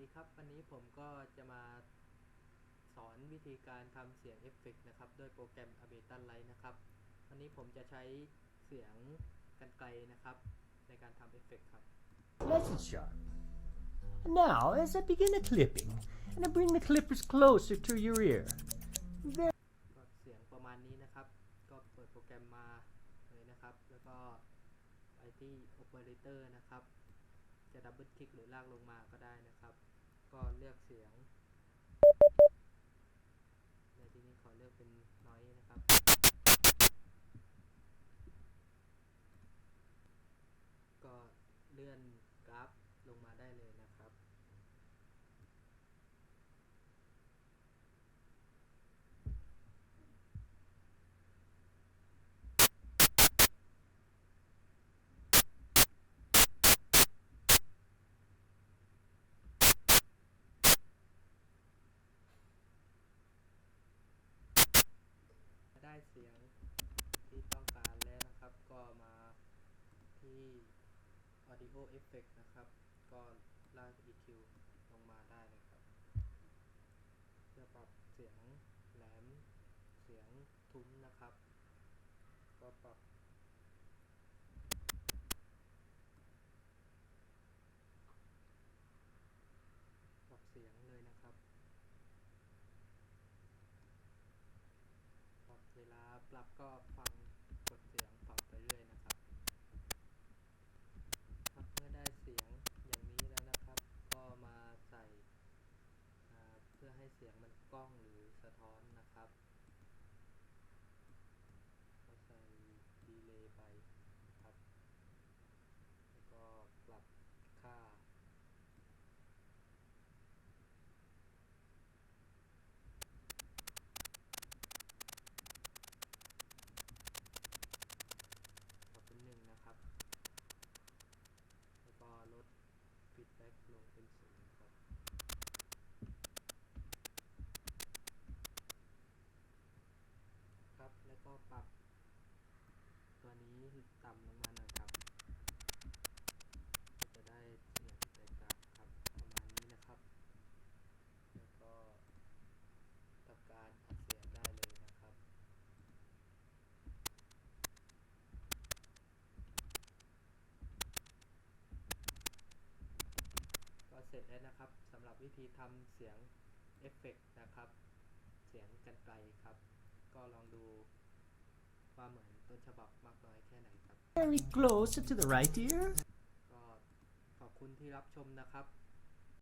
ดีครับ วันนี้ผมก็จะมาสอนวิธีการทำเสียงเอฟเฟกต์นะครับด้วยโปรแกรม Ableton Live นะครับ วันนี้ผมจะใช้เสียงกันไกลนะครับ ในการทำเอฟเฟกต์ครับ Lesson sharp. Now, as I begin the clipping, and I bring the clippers closer to your ear, there ก็เสียงประมาณนี้นะครับ ก็เปิดโปรแกรมมาเลยนะครับ แล้วก็ไปที่ Operator นะครับ จะดับเบิลคลิกหรือลากลงมาก็ได้นะครับ ก็เลือกเสียงในที่นี้ขอเลือกเป็นน้อยนะครับก็เลื่อนกราฟลงมาได้เลยนะ เสียงที่ต้องการแล้วนะครับ ก็มาที่ audio effect นะครับ ก็ลาก EQ ลงมาได้เลยครับเพื่อปรับเสียงแหลมเสียงทุ้มนะครับ ก็ปรับ ปรับเสียงเลยนะครับ ปรับเวลาป รับก็ฟังกดเสียงปรับไปเรื่อยนะครับครับเมื่อได้เสียงอย่างนี้แล้วนะครับ ก็มาใส่เพื่อให้เสียงมันกล้องหรือสะท้อนนะครับก็ใส่ดีเลย์ไปครับ แล้วก็ปรับค่า ปรับเป็นหนึ่งนะครับ แล้วก็ลดฟีดแบ็กลงเป็นศูนย์ครับ ครับ แล้วก็ปรับ ตัวนี้ต่ำลงมาหน่อยครับ จะได้เสียงแตกต่างครับประมาณนี้นะครับ แล้วก็ทำการอัดเสียงได้เลยนะครับก็เสร็จแล้วนะครับสำหรับวิธีทำเสียงเอฟเฟกต์นะครับ เสียงกันไกลครับ ก็ลองดู ว่าเหมือนต้นฉบับมากน้อยแค่ไหนครับ fairly close to the right ear. ก็ขอบคุณที่รับชมนะครับ